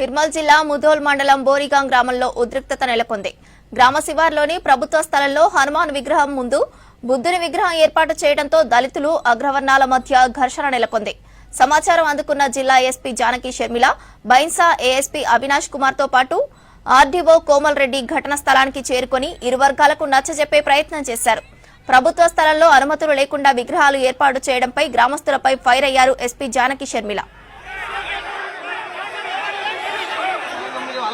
నిర్మల్ జిల్లా ముధోల్ మండలం బోరిగాం గ్రామంలో ఉద్రిక్తత నెలకొంది. గ్రామ శివార్లోని ప్రభుత్వ స్థలంలో హనుమాన్ విగ్రహం ముందు బుద్ధుని విగ్రహం ఏర్పాటు చేయడంతో దళితులు అగ్రవర్ణాల మధ్య ఘర్షణ నెలకొంది. సమాచారం అందుకున్న జిల్లా ఎస్పీ జానకి షర్మిల బైన్సా ఏఎస్పీ అవినాష్ కుమార్తో పాటు ఆర్డీఓ కోమల్ రెడ్డి ఘటన స్థలానికి చేరుకుని ఇరు వర్గాలకు నచ్చజెప్పే ప్రయత్నం చేశారు. ప్రభుత్వ స్థలంలో అనుమతులు లేకుండా విగ్రహాలు ఏర్పాటు చేయడంపై గ్రామస్తులపై ఫైర్ అయ్యారు ఎస్పీ జానకి షర్మిల.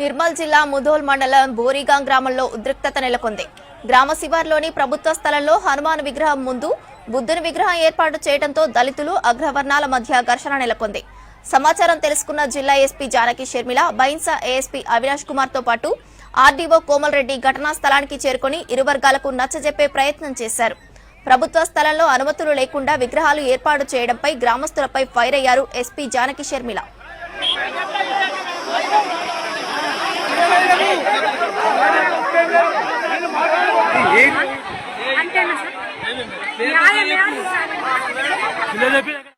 నిర్మల్ జిల్లా ముధోల్ మండలం బోరిగాం గ్రామంలో ఉద్రిక్తత నెలకొంది. గ్రామ శివార్లోని ప్రభుత్వ స్థలంలో హనుమాన్ విగ్రహం ముందు బుద్ధుని విగ్రహం ఏర్పాటు చేయడంతో దళితులు అగ్రవర్ణాల మధ్య ఘర్షణ నెలకొంది. సమాచారం తెలుసుకున్న జిల్లా ఎస్పీ జానకి షర్మిల బైన్సా ఏఎస్పీ అవినాష్ కుమార్తో పాటు ఆర్డీఓ కోమల్ రెడ్డి ఘటనా స్థలానికి చేరుకుని ఇరు వర్గాలకు నచ్చజెప్పే ప్రయత్నం చేశారు. ప్రభుత్వ స్థలంలో అనుమతులు లేకుండా విగ్రహాలు ఏర్పాటు చేయడంపై గ్రామస్తులపై ఫైర్ అయ్యారు ఎస్పీ జానకి షర్మిల. لا لا